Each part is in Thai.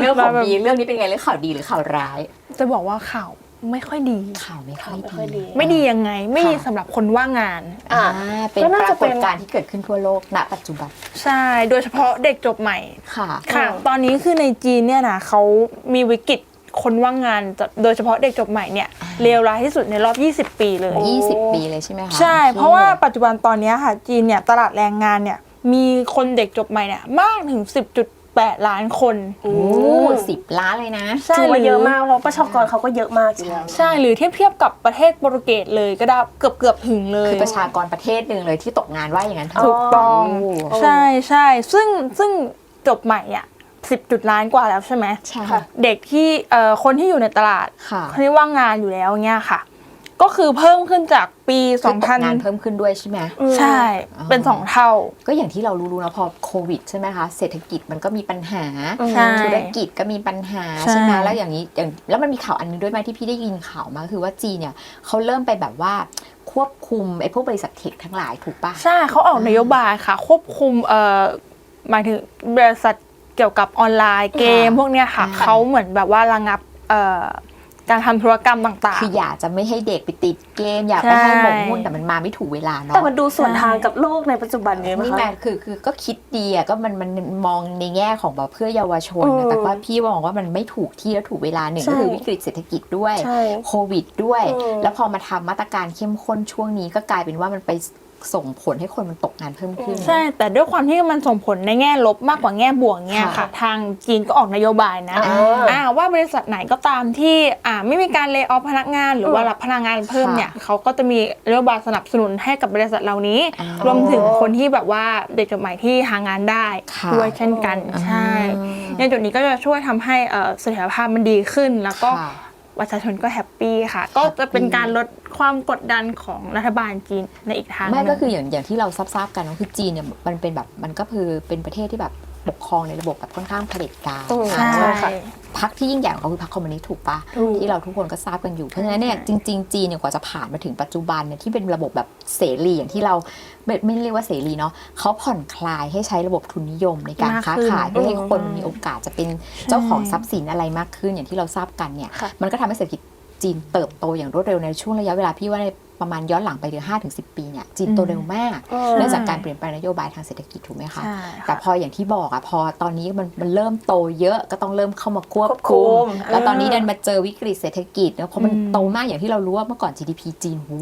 เรื่องของแบบบีเรื่องนี้เป็นไงเรื่องข่าวดีหรือข่าวร้าย จะบอกว่าข่าวไม่ค่อยดี ข่าวไม่ค่อยไม่ค่อยดีดี ไม่ดียังไง ไม่ดีสำหรับคนว่างงาน อะอ่าเป็นก็ปน่าราจะกเป็ฏนการณ์ที่เกิดขึ้นทั่วโลกณ ปัจจุบัน ใช่ โดยเฉพาะเด็กจบใหม่ ค่ะ ค่ะอืมตอนนี้คือในจีนเนี่ยนะเขามีวิกฤตคนว่างงานจะโดยเฉพาะเด็กจบใหม่เนี่ย เลวร้ายที่สุดในรอบ 20 ปีเลย 20 ปีเลยใช่ไหมคะใช่โอคเพราะว่าปัจจุบันตอนเนี้ยค่ะจีนเนี่ยตลาดแรงงานเนี่ยมีคนเด็กจบใหม่เนี่ยมากถึง 10.8 ล้านคนโอ้โอ้สิบล้านเลยนะ ใช่ถือว่าหรืเยอะมากแล้วประชากรเขาก็เยอะมากอยู่แล้วใช่หรือเทียบเทียบกับประเทศโปรตุเกสเลยก็ได้เกือบเกือบๆถึงเลย คือประชากรประเทศหนึ่งเลยที่ตกงานว่าอย่างนั้นเถะถูกต้องโอ้ใช่ใช่ซึ่งซึ่งจบใหม่อะ สิบจุดล้านกว่าแล้วใช่ไหมใช่ค่ะ เด็กที่เอ่อคนที่อยู่ในตลาดค่ะ คนที่ว่างงานอยู่แล้วเนี่ยค่ะ ก็คือเพิ่มขึ้นจากปีคือตกงาน2000เพิ่มขึ้นด้วยใช่ไหม ใช่เป็นสองเท่า ก็อย่างที่เรารู้ๆนะพอโควิดใช่ไหมคะเศรษฐกิจมันก็มีปัญหาใช่ธุรกิจก็มีปัญหาใช่ ใช่ไหมแล้วอย่างนี้อย่างแล้วมันมีข่าวอันนึงด้วยไหมที่พี่ได้ยินข่าวมาคือว่าจีนเนี่ยเขาเริ่มไปแบบว่าควบคุมไอ้พวกบริษัทเทคทั้งหลายถูกปะ ใช่เขาออกนโยบายค่ะ ควบคุมเอ่อหมายถึงบริษัท เกี่ยวกับออนไลน์เกมค่ะพวกเนี้ยค่ะอ่าเขาเหมือนแบบว่าระงับเอ่อการทำธุรกรรมต่างคืออยากจะไม่ให้เด็กไปติดเกม อยากไปใช่ให้หมกมุ่นแต่มันมาไม่ถูกเวลาเนาะแต่มันดูส่วนทางกับโลกในปัจจุบันนี้ไหมนี่คะแม่คือคือก็คิดดีอะก็มันมันมองในแง่ของแบบเพื่อเยาวชนอืนะมแต่ว่าพี่มองว่ามันไม่ถูกที่และถูกเวลาหนึ่งใช่ก็คือวิกฤตเศรษฐกิจด้วยใช่โควิดด้วยอืมแล้วพอมาทำมาตรการเข้มข้นช่วงนี้ก็กลายเป็นว่ามันไป ส่งผลให้คนมันตกงานเพิ่มขึ้นๆใช่ แต่ด้วยความที่มันส่งผลในแง่ลบมากกว่าแง่บวกเนี่ยค่ะ ค่ะทางจีนก็ออกนโยบายนะอ่าอ่าว่าบริษัทไหนก็ตามที่อ่าไม่มีการเล y off พนักงาน หรือว่ารับพนักงานเพิ่มเนี่ยเขาก็จะมีนโยบายสนับสนุนให้กับบริษัทเหล่านี้ อ่ารวมถึงคนที่แบบว่าเด็กจบใหม่ที่หางานได้ค่ะ ด้วยเช่นกันใช่ ในจุดนี้ก็จะช่วยทำให้เอ่อเสถียรภาพมันดีขึ้น แล้วก็ค่ะ ประชาชนก็แฮปปี้ค่ะ ก็จะเป็นการลดความกดดันของรัฐบาลจีนในอีกทางหไม่นึ่งก็คืออย่างอย่างที่เราทราบๆกันก็คือจีนเนี่ยมันเป็นแบบมันก็คือเป็นประเทศที่แบบ ปกครองในระบบแบบค่อนข้างเผด็จการอืมใช่ค่ะพรรคที่ยิ่งใหญ่ของเขาคือพรรคคอมมิวนิสต์ถูกปะถูก ที่เราทุกคนก็ทราบกันอยู่เพราะฉะนั้นเนี่ยจริงๆจีนเนี่ยกว่าจะผ่านมาถึงปัจจุบันเนี่ยที่เป็นระบบแบบเสรีอย่างที่เราไม่ไม่เรียกว่าเสรีเนาะเขาผ่อนคลายให้ใช้ระบบทุนนิยมในการมากค้าขึ้นขายเพื่อให้อืมคนมีโอกาสจะเป็นเจ้าของทรัพย์สินอะไรมากขึ้นอย่างที่เราทราบกันเนี่ยค่ะ มันก็ทำให้เศรษฐกิจจีนเติบโตอย่างรวดเร็วในช่วงระยะเวลาพี่ว่าใน ประมาณย้อนหลังไปถึงห้าถึงสิปีเนี่ยจีนโตเร็วมากอืมเนื่องจากการเปลี่ยนแปลงนโยบายทางเศรษฐกิจถูกไหมคะใช่แต่ค่ะพออย่างที่บอกอะพอตอนนี้มันมันเริ่มโตเยอะก็ต้องเริ่มเข้ามาควบควบคุคุมมแล้วตอนนี้อ่าดันมาเจอวิกฤตเศรษฐกิจแล้วเพราะมันอืมโตมากอย่างที่เรารู้ว่าเมื่อก่อน GDP จีนหู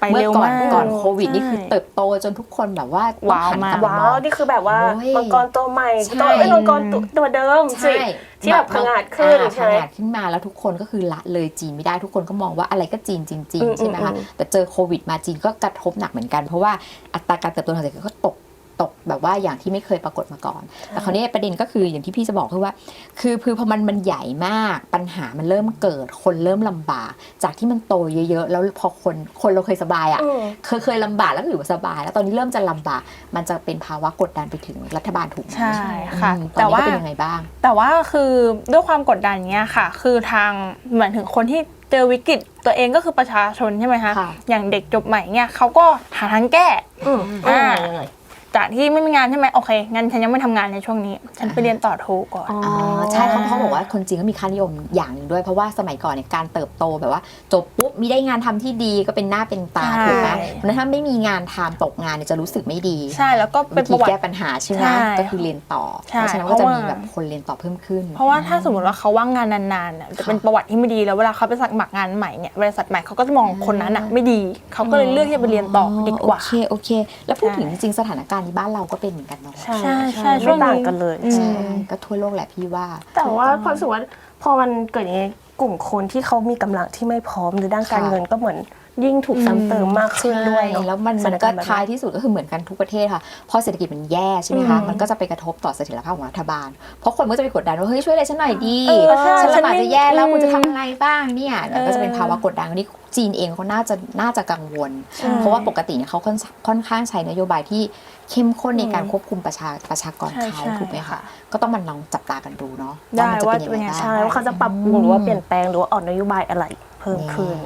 ไปเมื่เร็อวก่อนมากก่อนโควิดนี่ใช่คือเติบโตจนทุกคนแบบว่าต้องว้าวหันมากกลับมว้าองวนี่คือแบบว่าโอ้ยมังกรตัวใหม่ใช่ตัวไอ้ยมังกรตัวตัวเดิมสิใช่ ที่แบบผงาดขึ้นอ่าใช่ไหมผงาดขึ้นมาแล้วทุกคนก็คือละเลยจีนไม่ได้ทุกคนก็มองว่าอะไรก็จีนจริงอืมๆใช่ไหมคะอืมแต่เจอโควิดมาจีนก็กระทบหนักเหมือนกัน เพราะว่าอัตราการเติบโตทางเศรษฐกิจก็ตก ตกแบบว่าอย่างที่ไม่เคยปรากฏมาก่อน แต่คราวนี้ประเด็นก็คืออย่างที่พี่จะบอกคือว่า คือคือพอมันมันใหญ่มากปัญหามันเริ่มเกิด คนเริ่มลำบาก จากที่มันโตเยอะๆ แล้วพอคนคนเราเคยสบายอะ่ะอืมเคยเคยลำบากแล้วก็อยู่สบาย แล้วตอนนี้เริ่มจะลำบาก มันจะเป็นภาวะกดดันไปถึงรัฐบาลถูกไหมใช่ค่ะอืมแต่ตอนนี้ว่าก็เป็นยังไงบ้าง แต่ว่าคือด้วยความกดดันเนี้ยค่ะ คือทางเหมือนถึงคนที่เจอวิกฤตตัวเองก็คือประชาชนใช่ไหมคะค่ะอย่างเด็กจบใหม่เนี่ยเขาก็หาทางแก้อืมอ่ายังไง จากที่ไม่มีงานใช่ไหมโอเคงั้นฉันยังไม่ทำงานในช่วงนี้ ฉันไปเรียนต่อโทก่อนอ๋ออ๋อใช่เขาเขาบอกว่าคนจีนก็มีค่านิยมอย่างหนึ่งด้วย เพราะว่าสมัยก่อนเนี่ยการเติบโตแบบว่า จบปุ๊บมีได้งานทำที่ดีก็เป็นหน้าเป็นตาใช่ ถูกไหมเพราะฉะนั้นถ้าไม่มีงานทำตกงานเนี่ยจะรู้สึกไม่ดีใช่แล้วก็เป็วินปธีระวัติ แก้ปัญหาใช่ไหมใช่ก็คือเรียนต่อใช่เพราะฉะนั้นก็จะเพราะว่า มีแบบคนเรียนต่อเพิ่มขึ้น เพราะว่าถ้าสมมติว่าเขาว่างงานนานๆน่ะจะเป็นประวัติที่ไม่ดีแล้วเวลาเขาไปสมัครงานใหม่เนี่ยบริษัทใหม่เขาก็จะมองคนนั้นอะไม่ดีเขาก็เลยเลือกที่จะไปเรียนต่อดีกว่า โอเคโอเค แล้วพูดใช่ถึงจริงๆสถานการณ์ในบ้านเราก็เป็นเหมือนกันเนาะใช่ใช่ใช่ใช่ช่วงนี้ไม่ต่างกันเลยอืมใช่ก็ทั่วโลกแหละพี่ว่า แต่ว่าพอรู้สึกว่าพอมันเกิดอย่างนี้กลุ่มคนที่เขามีกำลังที่ไม่พร้อมหรือด้านการค่ะ เงินก็เหมือน ยิ่งถูกซ้ำเติมมากขึ้นด้วยใช่เนอะแล้วมันสมันถาก็รณ์แบบท้ายที่สุดก็คือเหมือนกันทุกประเทศค่ะพอเศรษฐกิจมันแย่ใช่ไหมคะอืมมันก็จะไปกระทบต่อเสถียรภาพของรัฐบาล เพราะคนก็จะไปกดดันว่าเฮ้ยช่วยอะไรฉันหน่อยดีเออใช่ฉันฉันลำบากไม่จะแย่แล้วอืมคุณจะทำอะไรบ้างเนี่ยมันก็จะเป็นเออภาวะกดดันอันนี้จีนเองเขาน่าจะน่าจะกังวลใช่เพราะว่าปกติเนี่ยเขาค่อนค่อนข้างใช้นโยบายที่เข้มข้นในการอืมควบคุมประชาประชากรใช่เขาใช่ถูกไหมคะก็ต้องมันลองจับตากันดูเนาะได้มันจะเป็นยังว่าเป็นไงยังไงบ้างใช่ว่าเขาจะปรับปรุงหรือว่าเปลี่ยนแปลงหรือว่าออกนโยบายอะไรเพิ่มขึ้น